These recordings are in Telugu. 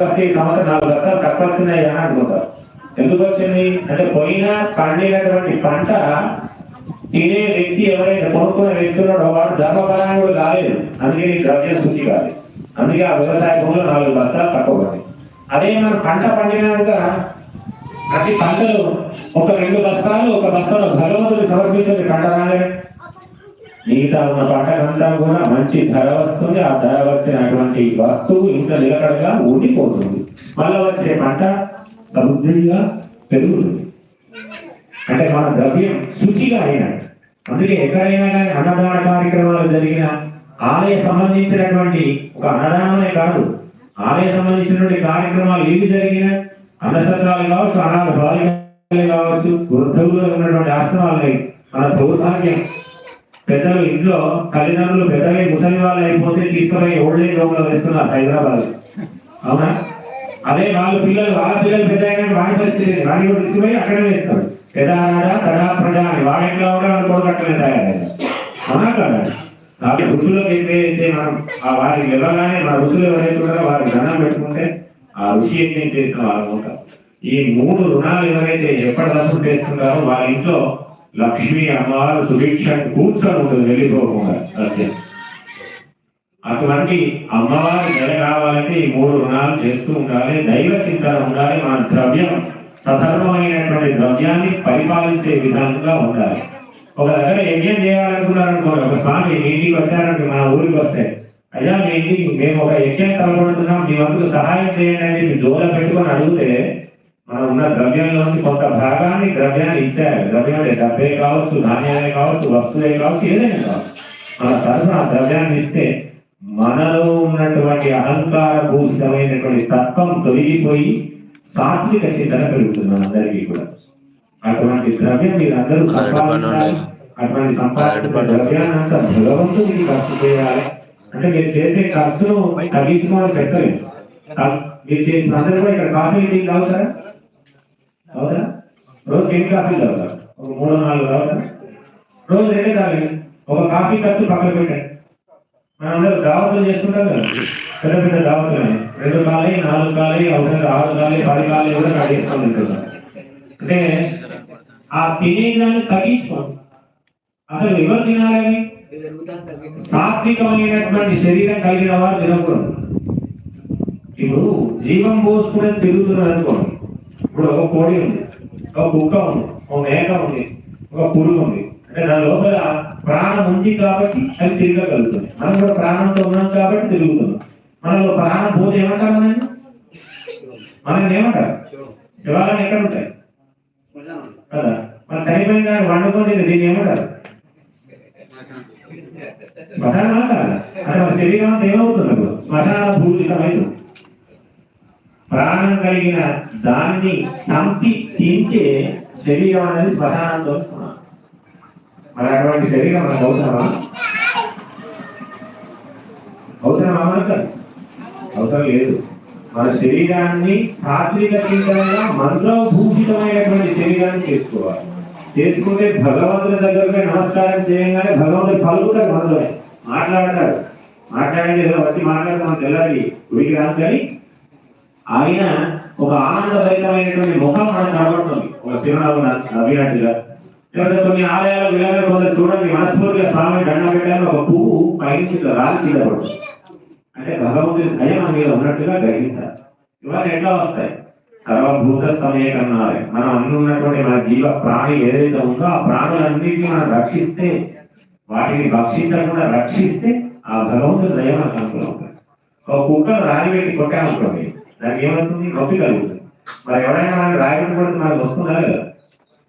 ప్రతి సంవత్సరం నాలుగు లక్షలు తక్కువ వచ్చినాయి అని అనుకుంటారు. ఎందుకు వచ్చింది? అంటే పోయిన పండినటువంటి పంట తినే వ్యక్తి ఎవరైనా కొనుక్కునే వ్యక్తి ఉన్నాడో వాడు ధర్మపరాయణుడు కాలేదు. అందుకే ఈ ద్రవ్య శుచి కాలేదు. అందుకే ఆ వ్యవసాయ భూములు నాలుగు బస్తాలు తక్కువ అదే మనం పంట పండినాక ప్రతి పంటలు ఒక రెండు బస్తాలు ఒక బస్తాలు భగవంతుడు సమర్పించింది పంట రాలేదు మిగతా ఉన్న పంటకంతా కూడా మంచి ధర వస్తుంది. ఆ ధర వచ్చినటువంటి వస్తువు ఇంట్లో నిలకడగా ఉండిపోతుంది మళ్ళీ వచ్చే పంట సమృద్ధిగా పెరుగుతుంది. అంటే మన ద్రవ్యం శుచిగా అయినట్టు అందుకే ఎక్కడైనా కానీ అన్నదాన కార్యక్రమాలు జరిగిన ఆలయ సంబంధించినటువంటి ఒక అన్నదానమే కాదు ఆలయ సంబంధించినటువంటి కార్యక్రమాలు ఏవి జరిగినా అన్నసత్రాలు కావచ్చు అనాథ బాలికలు కావచ్చు వృద్ధులు ఉన్నటువంటి ఆశ్రమాలు మన దౌర్భాగ్యం పెద్దలు ఇంట్లో తల్లిదండ్రులు పెద్దగా ముసలి వాళ్ళు అయిపోతే తీసుకుపోయి ఓల్డ్ ఏజ్ హోమ్లో వేస్తున్నారు హైదరాబాద్ అవునా? అదే వాళ్ళ పిల్లలు వాళ్ళ పిల్లలు పెద్ద అయినా వాడి పరిస్థితి వాడిని కూడా తీసుకుపోయి అక్కడే వేస్తారు. పెద్ద ఆడ తడా ప్రజ అని. వాడు ఇంట్లో కూడా వాళ్ళు కూడా అట్లనే తయారయ్యారు. అవునా కదా? కాబట్టి ఋషులకు ఏదైతే మనం? ఆ వారికి వెళ్ళగానే మన ఋషులు ఎవరైతే ఉన్నారో వారికి దండం పెట్టుకుంటే ఆ ఋషి యజ్ఞం చేసిన వాళ్ళు ఈ మూడు రుణాలు ఎవరైతే ఎప్పటికప్పుడు చేస్తున్నారో వారి ఇంట్లో లక్ష్మీ అమ్మవారు సుభిక్ష కూర్చొని ఉంటుంది వెళ్ళిపోకుండా సత్యం అటువంటి అమ్మవారి దయ కావాలంటే ఈ మూడు రుణాలు చేస్తూ ఉండాలి. దైవ చింతన ఉండాలి. మన ద్రవ్యం సధర్మమైనటువంటి ద్రవ్యాన్ని పరిపాలించే విధంగా ఉండాలి. ఒక దగ్గర యజ్ఞం చేయాలనుకున్నారనుకోండి ఒక స్వామి మీ ఇంటికి వచ్చారంటే మన ఊరికి వస్తే అయ్యా మీ ఇంటికి మేము ఒక యజ్ఞం తలపడుతున్నాం మీ వంతుకు సహాయం చేయండి అని మీ జోల పెట్టుకొని అడిగితే ఉన్న ద్రవ్యంలోంచి కొంత భాగాన్ని ద్రవ్యాన్ని ఇచ్చారు. ద్రవ్యం అంటే డబ్బే కావచ్చు ధాన్యాలే కావచ్చు వస్తువులే కావచ్చు ఏదైనా కావచ్చు. మన తరఫున ఆ ద్రవ్యాన్ని ఇస్తే మనలో ఉన్నటువంటి అహంకార భూషితమైనటువంటి తత్వం తొలగిపోయి సాత్విక చింతన పెరుగుతుంది మనందరికీ కూడా. అటువంటి ద్రవ్యం మీరు అందరూ సంపాదించాలి. అటువంటి సంపాదించిన ద్రవ్యాన్ని అంతా భగవంతుడికి ఖర్చు చేయాలి. అంటే మీరు చేసే ఖర్చును తగ్గించుకోవాలి పెట్టలేదు మీరు చేసిన అందరూ కూడా ఇక్కడ కాఫీ టీ తాగుతారా? అవునా? రోజు ఎన్ని కాఫీలు తాగుతారు ఒక మూడు నాలుగు తాగుతారా రోజు రెండే తాగండి ఒక కాఫీ ఖర్చు పక్కన పెట్టండి మనందరూ దావతులు చేసుకుంటాం కదా. పెద్ద పెద్ద దావతులు రెండు కాలే నాలుగు కాలే అవసరం ఆరు కాలే పది కాలే కూడా కడిగేసుకొని తింటున్నాం అంటే ఆ తినేదాన్ని తగ్గించుకోండి అసలు ఎవరు తినాలని సాత్వికమైనటువంటి శరీరం కలిగిన వారు తినకూడదు. ఇప్పుడు జీవం పోసుకునే తిరుగుతున్నారు అనుకోండి. కోడి ఉంది ఒక కుక్క ఉంది ఒక మేక ఉంది ఒక పురుగు ఉంది. అంటే దాని లోపల ప్రాణం ఉంది కాబట్టి అది తిరగగలుగుతుంది. మనం కూడా ప్రాణంతో ఉన్నాం కాబట్టి తిరుగుతున్నాం. మనలో ప్రాణం పోతే ఏమంటారు మనం మనం ఏమంటారు? శివాలయం ఎక్కడ ఉంటాయి? కదా. మన చనిపోయిన దాన్ని వండుకొని దీన్ని ఏమంటారు? శ్మశానం అంటే మన శరీరం అంతా ఏమవుతుంది ఇప్పుడు? శ్మశాన భూషితమైంది ప్రాణం కలిగిన దాన్ని చంపి తింటే శరీరం అనేది శ్మశానంతో సమానం. మరి అటువంటి శరీరం మనకు అవసరమా అవసరమా మనకు? అవసరం లేదు. మన శరీరాన్ని సాత్విక చింతనగా మనలో శరీరాన్ని చేసుకోవాలి. చేసుకుంటే భగవంతుని దగ్గరగా నమస్కారం చేయగానే భగవంతుడు పలుకుతారు మనలో మాట్లాడతారు మాట్లాడేది ఏదో వచ్చి మాట్లాడితే మనకు తెల్లారి ఉడికి రాదు కానీ ఆయన ఒక ఆనందభరితమైనటువంటి ముఖం మనకు కనబడుతుంది. ఒక చిరునవ్వు నవ్వినట్టుగా. లేకపోతే కొన్ని ఆలయాలు విలాగా కొందరు చూడండి మనస్ఫూర్తిగా స్వామి దండ పెట్టాలని ఒక పువ్వు పైనుంచి రాలి కింద పడుతుంది. అంటే భగవంతుని భయం మన మీద ఉన్నట్టుగా గ్రహించాలి. ఇవన్నీ ఎట్లా వస్తాయి? సర్వభూత సమేకన్నారు మనం అన్ని ఉన్నటువంటి మన జీవ ప్రాణి ఏదైతే ఉందో ఆ ప్రాణులన్నింటినీ మనం రక్షిస్తే వాటిని భక్షించకుండా రక్షిస్తే ఆ భగవంతుని దయ మనకు అనుకూలం ఒక కుక్కను రాలి పెట్టి కొట్టామనుకోండి దానికి ఏమవుతుంది? నొప్పి కలుగుతుంది. మరి ఎవరైనా మనకి రాయి పెట్టి మనకు వస్తుందా లేదా?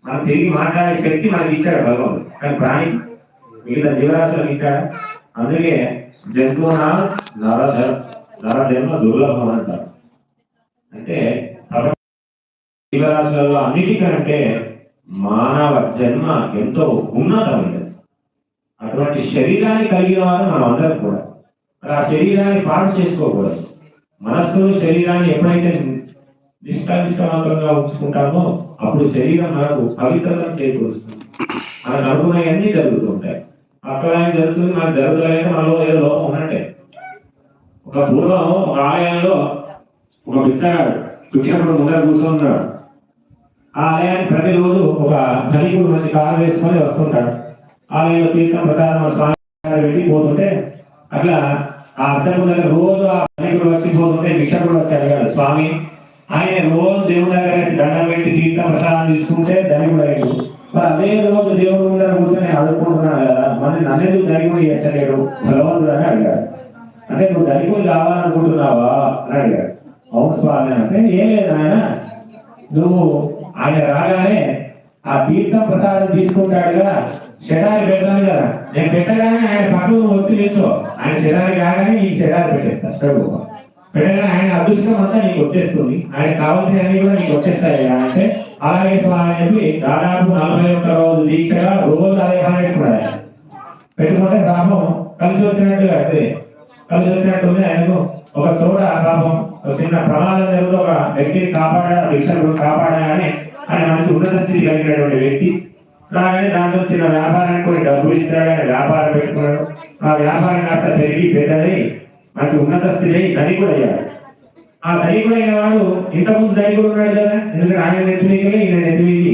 మనం తిరిగి మాట్లాడే శక్తి మనకి ఇచ్చాడు భగవంతుడు కానీ ప్రాణి మిగతా జీవరాశులకు ఇచ్చాడు? అందుకే జంతువున నర నర జన్మ దుర్లభం అంటారు. అంటే జీవరాశులలో అన్నిటికంటే మానవ జన్మ ఎంతో ఉన్నతమైనది. అటువంటి శరీరాన్ని కలిగిన వారు మనం అందరం కూడా. మరి ఆ శరీరాన్ని పాడు చేసుకోకూడదు. మనస్సు శరీరాన్ని ఎప్పుడైతే నిష్కాంతికవంతంగా ఉంచుకుంటామో అప్పుడు శరీరం మనకు పవిత్రతను చేకూరుస్తుంది. మనకు అనుకున్నవన్నీ జరుగుతుంటాయి. అక్కడ ఏం జరుగుతుంది మనకు జరుగుతున్నాయంటే మనలో ఏదో లోపం ఉన్నట్టే. ఒక పూర్వం ఒక ఆలయంలో ఒక బిచ్చగాడు భిక్షకుడు ముందర కూర్చున్నాడు ఆ ఆలయానికి ప్రతిరోజు ఒక ధనికుడు మంచి కారు వేసుకొని వస్తుంటాడు. ఆలయంలో తీర్థం ప్రసాదం స్వామి వెళ్ళి పోతుంటే అట్లా ఆ అర్చకుడు ముందర రోజు ఆ వచ్చిపోతుంటే వచ్చి పోతుంటే భిక్షకుడు వచ్చి అడిగాడు స్వామి ఆయన రోజు దేవుడి దగ్గర దండం పెట్టి తీర్థ ప్రసాదం తీసుకుంటే ధనికుడు అయ్యాడు. మరి అదే రోజు దేవుడి ముందర కూర్చొని అడుగుకుంటున్నాడు కదా మరి నన్నేది ధనికుడు చేస్తలేడు? భగవంతుడు అని అడిగాడు. అంటే నువ్వు ధనికుడు కావాలనుకుంటున్నావా? అని అడిగాడు. అవును స్వామి అంటే ఏం లేదు ఆయన నువ్వు ఆయన రాగానే ఆ తీర్థం ప్రసాదం తీసుకుంటాడుగా. కదా పెడతాను కదా. నేను పెట్టగానే ఆయన పక్కన వచ్చి నిల్చో ఆయన శరారి కాగానే నీకు శరారి పెట్టేస్తా ప్రభు. పెట్టగానే ఆయన అదృష్టం అంతా నీకు వచ్చేస్తుంది. ఆయన కావాల్సినవి కూడా నీకు వచ్చేస్తాయి అంటే అలాగే స్వామి చెప్పి దాదాపు నలభై ఒక్క రోజు దీక్షగా రోజు అదే పని పెట్టుకున్నాడు పెట్టుకుంటే పాపం కలిసి వచ్చినట్టుగా వస్తే కలిసి వచ్చినట్టుంది ఆయనకు ఒక చోట పాపం చిన్న ప్రమాదం జరుగుతూ ఒక వ్యక్తిని కాపాడా భిక్షను కాపాడా అని ఆయన మంచి ఉన్నత స్థితి కలిగినటువంటి వ్యక్తి. రాగానే దాంట్లో చిన్న వ్యాపారానికి కొన్ని డబ్బులు ఇచ్చాడని వ్యాపారం పెట్టుకున్నాడు. ఆ వ్యాపారం కాస్త పెరిగి పెద్దదై మంచి ఉన్నత స్థితి అయి ధనికుడు అయ్యాడు. ఆ ధనికుడు అయిన వాడు ఇంతకుముందు ధనికుడు ఉన్నాడు కదా ఎందుకంటే ఆయన నెత్తిమీకులే ఈయన నెత్తిమీకి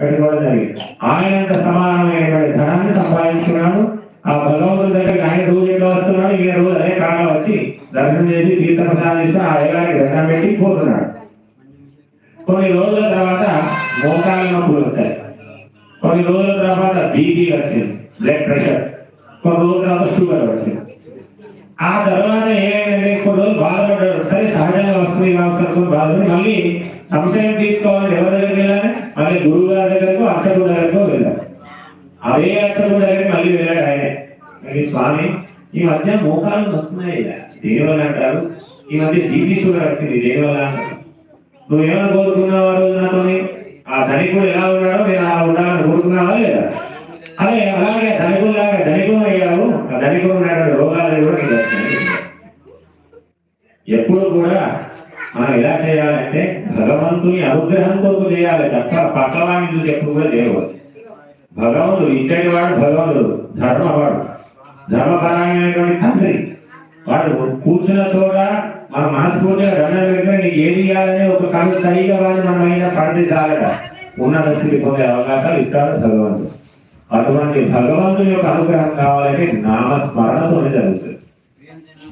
పెట్టుకోవడం జరిగింది. ఆయనంత సమానమైనటువంటి ధనాన్ని సంపాదించుకున్నాడు. ఆ భగవంతుడి దగ్గరికి ఆయన రోజు ఎట్లా వస్తున్నాడు ఈయన రోజు అదే కాలం వచ్చి దర్శనం చేసి తీర్థ ప్రసాదం ఇస్తూ ఆ అయ్యగారికి దండం పెట్టి పోతున్నాడు. కొన్ని రోజుల తర్వాత మోకాళ్ళ నొప్పులు వచ్చాయి కొన్ని రోజుల తర్వాత బీపీ వచ్చింది బ్లడ్ ప్రెషర్ కొన్ని రోజుల తర్వాత షుగర్ వచ్చింది. ఆ తర్వాత ఏమైందంటే కొన్ని రోజులు బాధపడ్డారు. సరే సహజంగా వస్తుంది కావచ్చు బాధపడి మళ్ళీ సంశయం తీసుకోవాలని ఎవరి దగ్గరికి వెళ్ళాలి? మళ్ళీ గురువు గారి దగ్గరకు అక్షరుడు దగ్గరకు వెళ్ళాలి. అదే అక్షరుడు దగ్గరికి మళ్ళీ వెళ్ళాడు ఆయన. మళ్ళీ స్వామి ఈ మధ్య మోకాలు వస్తున్నాయి ఇలా దేనివల్ల అంటారు. ఈ మధ్య బీపీ షుగర్ వచ్చింది దేనివల్ల అంటారు. నువ్వేమని కోరుకున్నావు ఆ రోజు నాతోని? ఆ ధనికుడు ఎలా ఉన్నాడో నేను అలా ఉండాలని కోరుతున్నావా లేదా? అదే అలాగే ధనికుల్లాగా ధనికులు అయ్యావు. ఆ ధనికులు ఉన్నటువంటి రోగాలు కూడా ఎప్పుడు కూడా మనం ఎలా చేయాలంటే భగవంతుని అనుగ్రహంతో చేయాలి తప్ప పక్కవాడిని చూసి ఎప్పుడు కూడా చేయవచ్చు భగవంతుడు ఇచ్చేటివాడు భగవంతుడు ధర్మవాడు. ధర్మపరమైనటువంటి తండ్రి. వాడు కూర్చున్న చోట మన మనస్ఫూర్తిగా దండం నీకు ఏది ఇవ్వాలనే ఒక కళ్ళు సరిగా వాళ్ళు మనం అయినా పడితే చాలట ఉన్నత స్థితి పొందే అవకాశాలు ఇస్తాడు భగవంతుడు. అటువంటి భగవంతుని యొక్క అనుగ్రహం కావాలంటే నామస్మరణతోనే జరుగుతుంది.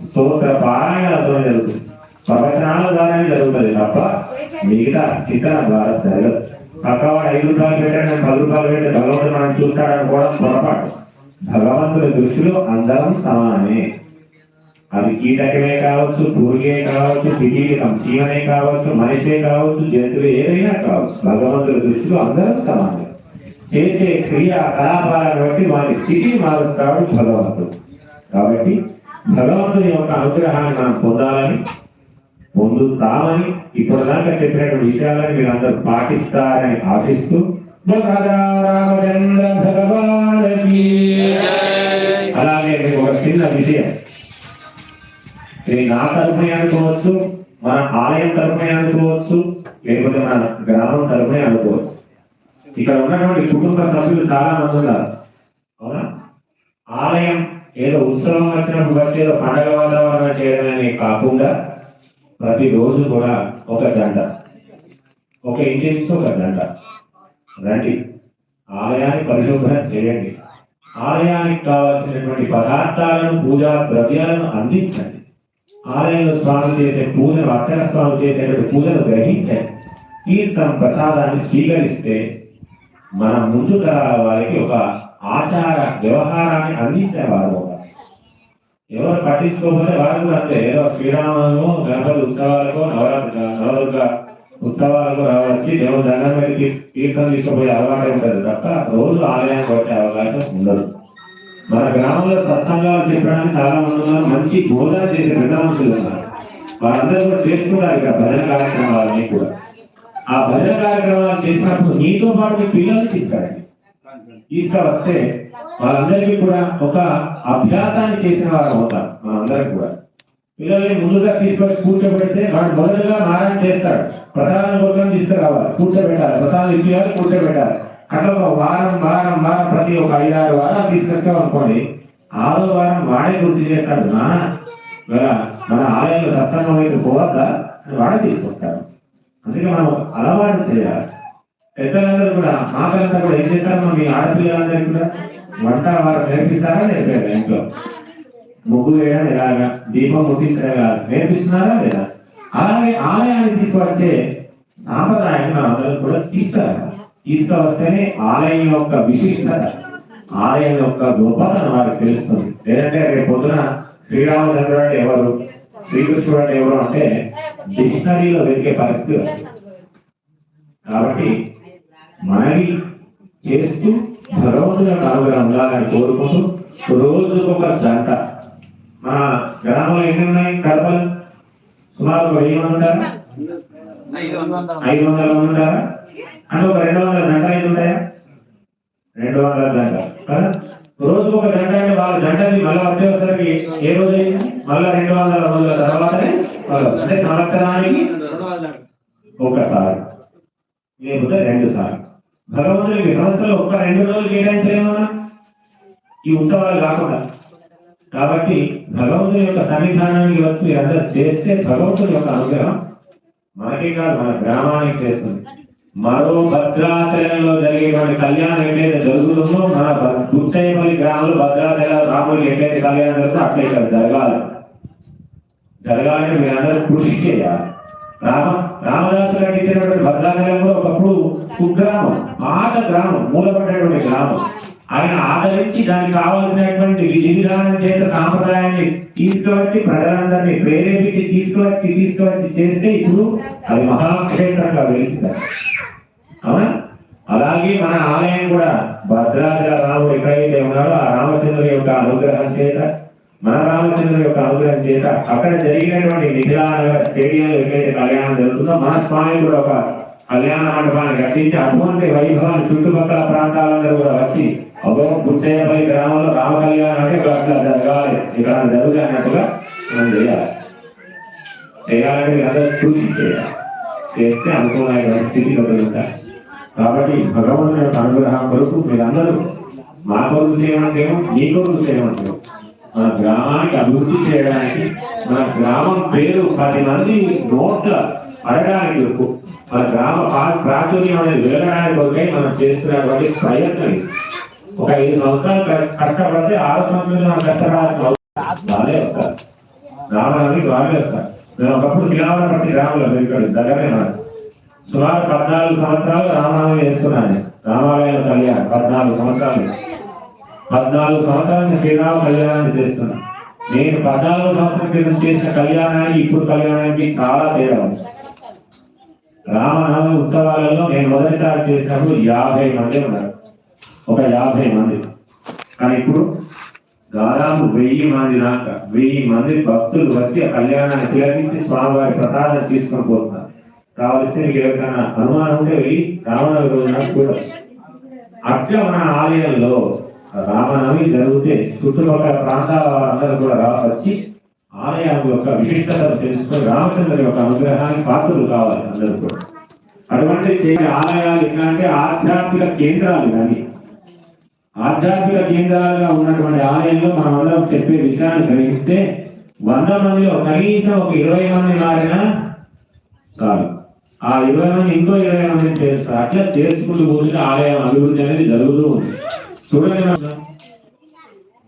స్తోత్ర పారాయణలతో జరుగుతుంది. ప్రవచనాల ద్వారానే జరుగుతుంది తప్ప మిగతా చిత్తన ద్వారా జరగదు. పక్కవాడు ఐదు రూపాయలు పెట్టాడు పది రూపాయలు పెట్టి భగవంతుడు మనం చూస్తాడనుకోవడం పొరపాటు. భగవంతుడి దృష్టిలో అందరం సమానమే. అవి కీటకమే కావచ్చు పురుగే కావచ్చు పిటీకం చీమనే కావచ్చు మనిషే కావచ్చు జంతువు ఏదైనా కావచ్చు. భగవంతుడి దృష్టిలో అందరం సమానం. చేసే క్రియా కలాపాలను బట్టి వారి స్థితిని మారుస్తాడు భగవంతుడు. కాబట్టి భగవంతుని యొక్క అనుగ్రహాన్ని మనం పొందాలని పొందుతామని ఇప్పుడు దాకా చెప్పినటువంటి విషయాలను మీరు అందరూ పాటిస్తారని ఆశిస్తూ అలాగే మీకు ఒక చిన్న విషయం. ఇది నా తరఫునే అనుకోవచ్చు మన ఆలయం తరఫునే అనుకోవచ్చు లేకపోతే మన గ్రామం తరఫునే అనుకోవచ్చు. ఇక్కడ ఉన్నటువంటి కుటుంబ సభ్యులు చాలా మంది ఉన్నారు. అవునా? ఆలయం ఏదో ఉత్సవం వచ్చినప్పుడు వచ్చి ఏదో పండగ వాతావరణం చేయడమే కాకుండా ప్రతిరోజు కూడా ఒక గంట ఒక ఇంటి ఒక గంట రండి. ఆలయాన్ని పరిశుభ్రం చేయండి. ఆలయానికి కావాల్సినటువంటి పదార్థాలను పూజా ద్రవ్యాలను అందించండి. ఆలయంలో స్వామి చేసే పూజను అక్షర స్వామి చేసేటువంటి పూజను గ్రహించండి కీర్తనం ప్రసాదాన్ని స్వీకరిస్తే మన ముందు తరాల వారికి ఒక ఆచార వ్యవహారాన్ని అందించేవారు ఎవరు పట్టించుకోకపోతే వారు కూడా అంతే. ఏదో శ్రీరామను గణపతి ఉత్సవాలకు నవరాత్రి నవదుర్గ ఉత్సవాలకు వచ్చి దేవుడు దండం పెట్టి తీర్థం తీసుకుపోయే అలవాటు ఉంటుంది తప్ప రోజు ఆలయానికి వచ్చే అవకాశం ఉండదు. మన గ్రామంలో సత్సంగాలు చెప్పడానికి చాలా మంది ఉన్నారు. మంచి బోధన చేసే పెద్ద మనుషులు ఉన్నారు. వారందరూ కూడా ఇక్కడ భజన కార్యక్రమాలన్నీ కూడా. ఆ భజన కార్యక్రమాలు చేసినప్పుడు నీతో పాటు మీ పిల్లల్ని తీసుకురండి. తీసుకువస్తే వాళ్ళందరికీ కూడా ఒక అభ్యాసాన్ని చేసిన వారు అవుతారు మనందరికి కూడా. పిల్లల్ని ముందుగా తీసుకొచ్చి కూర్చోబెడితే వాడు మొదలుగా మారం చేస్తాడు. ప్రసాదం కోసం తీసుకురావాలి. కూర్చోబెట్టాలి. ప్రసాదం ఇచ్చేయాలి కూర్చోబెట్టాలి. అట్లా ఒక వారం వారం వారం ప్రతి ఒక ఐదారు వారాలు తీసుకొచ్చాం అనుకోండి ఆరో వారం వాడే గుర్తు చేస్తాడు. నాన్న మన ఆలయంలో సత్సంగం అయితే పోవద్దా అని వాడే తీసుకొస్తాడు. అందుకే మనం అలవాటు చేయాలి. పెద్దలందరూ కూడా మాకంతా కూడా ఏం చేస్తారు మీ ఆడపిల్లలందరూ కూడా? వంట వారు నేర్పిస్తారా నేర్పారు ఇంట్లో? ముగ్గు వేయడం ఎలాగా? దీపం ముట్టించడం ఎలాగా? నేర్పిస్తున్నారా లేదా? అలాగే ఆలయాన్ని తీసుకొచ్చే సాంప్రదాయం మనం అందరం కూడా తీసుకురావాలి తీసుకువస్తేనే ఆలయం యొక్క విశిష్టత ఆలయం యొక్క గొప్పతనం వారికి తెలుస్తుంది. లేదంటే రేపు పొద్దున శ్రీరామచంద్రుడు అంటే ఎవరు? శ్రీకృష్ణుడు అంటే ఎవరు అంటే డిక్షనరీలో వెతికే పరిస్థితి కాబట్టి మనవి చేస్తూ భగవంతుని యొక్క అనుగ్రహం ఉండాలని కోరుకుంటూ ఒక జంట. మన గ్రామంలో ఎన్ని ఉన్నాయి కడపలు? సుమారు వెయ్యి మంది ఉంటారా? ఐదు వందల మంది ఉంటారా? అంటే ఒక రెండు వందల జంట ఐదు ఉంటాయా? రెండు వందల జంట. రోజు ఒక జంట అంటే వాళ్ళ జంటని మళ్ళీ వచ్చేసరికి ఏ రోజు అయింది? మళ్ళా రెండు వందల రోజుల తర్వాతనే అంటే సంవత్సరానికి ఒకసారి లేకపోతే రెండు సార్లు భగవంతుడికి సంవత్సరంలో ఒక్క రెండు రోజులు కేటాయించలేము ఈ ఉత్సవాలు కాకుండా. కాబట్టి భగవంతుని యొక్క సన్నిధానానికి వచ్చి అందరూ చేస్తే భగవంతుడి యొక్క అనుగ్రహం మనకే కాదు మన గ్రామానికి చేస్తుంది. మరో భద్రాచలంలో జరిగేటువంటి కళ్యాణం ఏదైతే జరుగుతుందో మన గుట్టయ్యపల్లి గ్రామంలో భద్రాచల రాములు ఏదైతే కళ్యాణం జరుగుతుందో అట్లా ఇక్కడ జరగాలి. జరగాలని మీరందరూ కృషి చేయాలి. రామ రామదాసు గారు ఇచ్చినటువంటి భద్రాచలం కూడా ఒకప్పుడు కుగ్రామం పాత గ్రామం మూలపడ్డటువంటి గ్రామం. ఆయన ఆదరించి దానికి కావాల్సినటువంటి విధి విధానం చేత సాంప్రదాయాన్ని తీసుకువచ్చి ప్రజలందరినీ ప్రేరేపించి తీసుకువచ్చి తీసుకువచ్చి చేస్తే ఇప్పుడు అది మహాక్షేత్రంగా వెళ్తుంది అవునా? అలాగే మన ఆలయం కూడా భద్రాద్ర రాముడు ఎక్కడైతే ఉన్నాడో ఆ రామచంద్రుడి యొక్క అనుగ్రహం చేత మన రామచంద్రుడి యొక్క అనుగ్రహం చేత అక్కడ జరిగినటువంటి నిఖిలానగర్ స్టేడియంలో ఎక్కడైతే కళ్యాణం జరుగుతుందో మన స్వామి కూడా ఒక కళ్యాణ మండపాన్ని కట్టించి అటువంటి వైభవాన్ని చుట్టుపక్కల ప్రాంతాలందరూ కూడా వచ్చి అబ్బో పుట్టేపల్లి గ్రామంలో రామ కళ్యాణం అంటే ఇక్కడ అట్లా జరగాలి. ఇక్కడ జరుగుతుంది అన్నట్టుగా మనం చేయాలి. చేయాలంటే మీరందరూ చూసి చేయాలి. చేస్తే అనుకూలమైన స్థితి కలుగుతారు కాబట్టి భగవంతుని యొక్క అనుగ్రహం కొరకు మీరందరూ మా కొరకు చేయమంటేమో మీ కొరకు చేయమంటారు మన గ్రామానికి అభివృద్ధి చేయడానికి మన గ్రామం పేరు పది మంది నోట్ల పడడానికి వరకు మన గ్రామ ప్రాచుర్యం అనేది వెళ్ళడానికి కొరకై మనం చేస్తున్నటువంటి ప్రయత్నం ఒక ఐదు సంవత్సరాలు కష్టపడితే ఆరు సంవత్సరాలు మనం కష్టపడాల్సిన అవసరం వాళ్ళే వస్తారు. రామనవమి వాళ్ళే వస్తారు. ఒకప్పుడు పిలవడం పట్టి గ్రామంలో ఇక్కడ దగ్గరే మనం సుమారు పద్నాలుగు సంవత్సరాలు రామాలయం చేస్తున్నాను. రామాలయం కళ్యాణం పద్నాలుగు సంవత్సరాలు. పద్నాలుగు సంవత్సరాల శ్రీరామ కళ్యాణాన్ని చేస్తున్నాను. నేను పద్నాలుగు సంవత్సరాల క్రితం చేసిన కళ్యాణానికి ఇప్పుడు కళ్యాణానికి చాలా తేడా ఉంది. రామనవమి ఉత్సవాలలో నేను మొదటిసారి చేసినప్పుడు యాభై మంది ఉన్నారు. ఒక యాభై మంది. కానీ ఇప్పుడు దాదాపు వెయ్యి మంది దాకా వెయ్యి మంది భక్తులు వచ్చి కళ్యాణాన్ని తిలకించి స్వామివారి ప్రసాదం తీసుకొని పోతున్నారు. కావలసిన మీకు ఎవరికైనా అనుమానం ఉంటే వెళ్ళి రామనవమి రోజున అట్లా మన ఆలయంలో రామనవమి జరిగితే చుట్టుపక్కల ప్రాంతాల వారందరూ కూడా రా- వచ్చి ఆలయం యొక్క విశిష్టతను తెలుసుకొని రామచంద్రుడి యొక్క అనుగ్రహానికి పాత్రలు కావాలి అందరూ కూడా. అటువంటి చే- ఆలయాలు ఎట్లా అంటే ఆధ్యాత్మిక కేంద్రాలు కానీ ఆధ్యాత్మిక కేంద్రాలుగా ఉన్నటువంటి ఆలయంలో మనం అందరం చెప్పే విషయాన్ని గ్రహిస్తే వంద మందిలో కనీసం ఒక ఇరవై మంది మారినా కాదు. ఆ ఇరవై మంది ఇంకో ఇరవై మంది చేస్తారు అట్లా చేసుకుంటూ పోతుంటే ఆలయం అభివృద్ధి అనేది జరుగుతూ ఉంది. చూడండి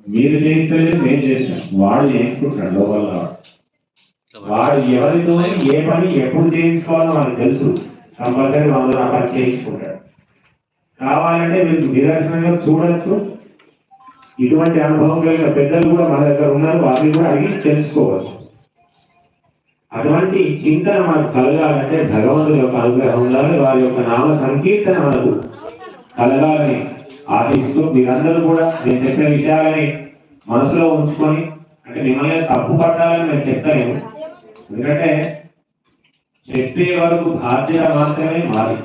మీరు చేయించలేదు నేను చేస్తాం వాడు చేయించుకుంటాడు లోపల వాడు. వాడు ఎవరితో ఏ పని ఎప్పుడు చేయించుకోవాలో మనకు తెలుసు. కంపల్సరీ వాళ్ళు ఆ పని చేయించుకుంటాడు. కావాలంటే మీరు నిదర్శనంగా చూడొచ్చు. ఇటువంటి అనుభవం కలిగిన పెద్దలు కూడా మన దగ్గర ఉన్నారు. వారిని కూడా అడిగి తెలుసుకోవచ్చు. అటువంటి చింతన మనకు కలగాలంటే భగవంతుని యొక్క అనుగ్రహం ఉండాలి. వారి యొక్క నామ సంకీర్తన మనకు కలగాలని ఆశిస్తూ మీరందరూ కూడా నేను చెప్పిన విషయాలని మనసులో ఉంచుకొని అంటే మిమ్మల్ని తప్పు పట్టాలని నేను చెప్తాను ఎందుకంటే చెప్పే వరకు బాధ్యత మాత్రమే మాది.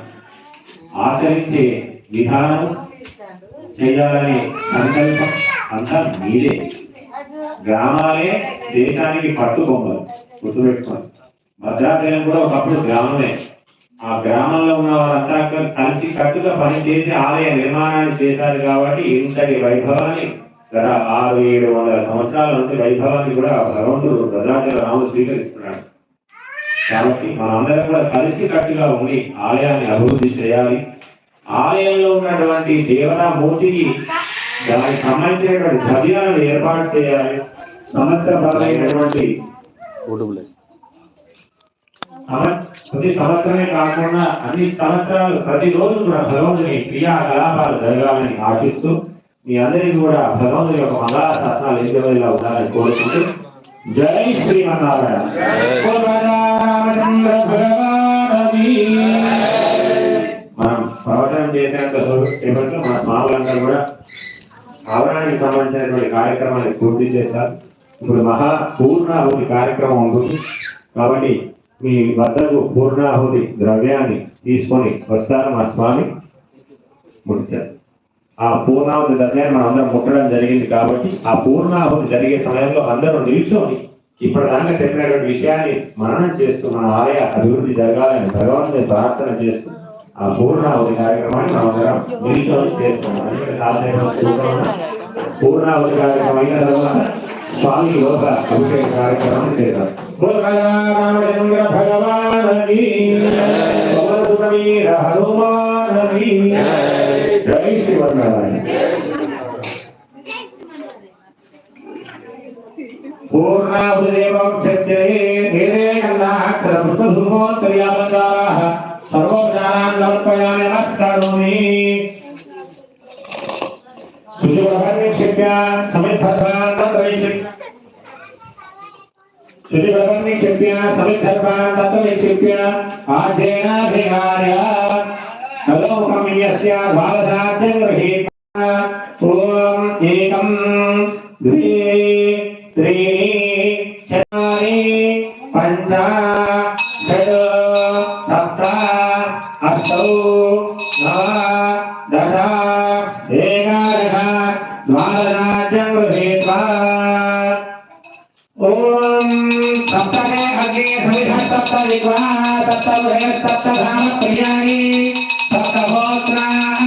ఆచరించే విధానం చేయాలనే సంకల్పం అంతా మీరే గ్రామాలే దేశానికి పట్టుకొమ్మలు గుర్తుపెట్టుకోండి. భద్రాచలం కూడా ఒకప్పుడు గ్రామమే. ఆ గ్రామంలో ఉన్న వారంతా కలిసి కట్టుగా పనిచేసి ఆలయ నిర్మాణాన్ని చేశారు కాబట్టి ఇంతటి వైభవాన్ని గత ఆరు ఏడు వందల సంవత్సరాల నుంచి వైభవాన్ని కూడా భగవంతుడు భద్రాచల రాముడు స్వీకరిస్తున్నాడు. కాబట్టి మనందరం కూడా కలిసి కట్టుగా ఉండి ఆలయాన్ని అభివృద్ధి చేయాలి. ఆలయంలో ఉన్నటువంటి దేవతా మూర్తికి దానికి సంబంధించినటువంటి ద్రవ్యాలను ఏర్పాటు చేయాలి. సంవత్సర పరమైనటువంటి సంవ- ప్రతి సంవత్సరమే కాకుండా అన్ని సంవత్సరాలు ప్రతిరోజు కూడా భగవంతుని క్రియాకలాపాలు జరగాలని ఆశిస్తూ మీ అందరికీ కూడా భగవంతుని యొక్క మంగళాశాసనాలు ఎదుగుదల ఉండాలని కోరుకుంటూ జై శ్రీమన్నారాయణ. మనం ప్రవచనం చేసేంత సేపట్లో మన స్వాములందరూ కూడా ఆవరణానికి సంబంధించినటువంటి కార్యక్రమాన్ని పూర్తి చేశారు. ఇప్పుడు మహా పూర్ణాహుతి కార్యక్రమం ఉంటుంది. కాబట్టి మీ వద్దకు పూర్ణాహుతి ద్రవ్యాన్ని తీసుకొని వస్తారు మా స్వామి. ముడిచారు ఆ పూర్ణాహుతి ద్రవ్యాన్ని మనం అందరం ముట్టడం జరిగింది కాబట్టి ఆ పూర్ణాహుతి జరిగే సమయంలో అందరూ నిల్చొని ఇప్పటిదాకా చెప్పినటువంటి విషయాన్ని మననం చేస్తూ మన ఆలయ అభివృద్ధి జరగాలని భగవంతుని ప్రార్థన చేస్తూ ఆ పూర్ణాహుతి కార్యక్రమాన్ని మనం అందరం నిల్చొని చేస్తున్నాం అందుకే కాసేపు కూర్చోమన్నా పూర్ణావతి కార్యక్రమం అయిన తర్వాత స్వామి యోగ అభిషేక కార్యక్రమం చేశారు రామచంద్ర భగవానకి పవనసుతమీర హనుమానకి జై శ్రీమన్నారాయణ పూర్ణావదేవోక్షత్యే వేదే కన్నాక్షర పుష్పధూమోత్తర్యాపచారాः సర్వోపచారాन् సమర్పయామి నమస్కరోమి శుచివర్గనిక్షిప్య సమిద్ధర్వాన్నత్రైక్షిప్య శుచివర్గనిక్షిప్య సమిద్ధర్వాన్నత్రైక్షిప్య ఆజేనాభిహార్య నలోకం యస్య ద్వాదశాద్యం గృహీత. ఓం स्वाहा तत्तव तत्तधाम प्रियाणी तत्तभोत्राणा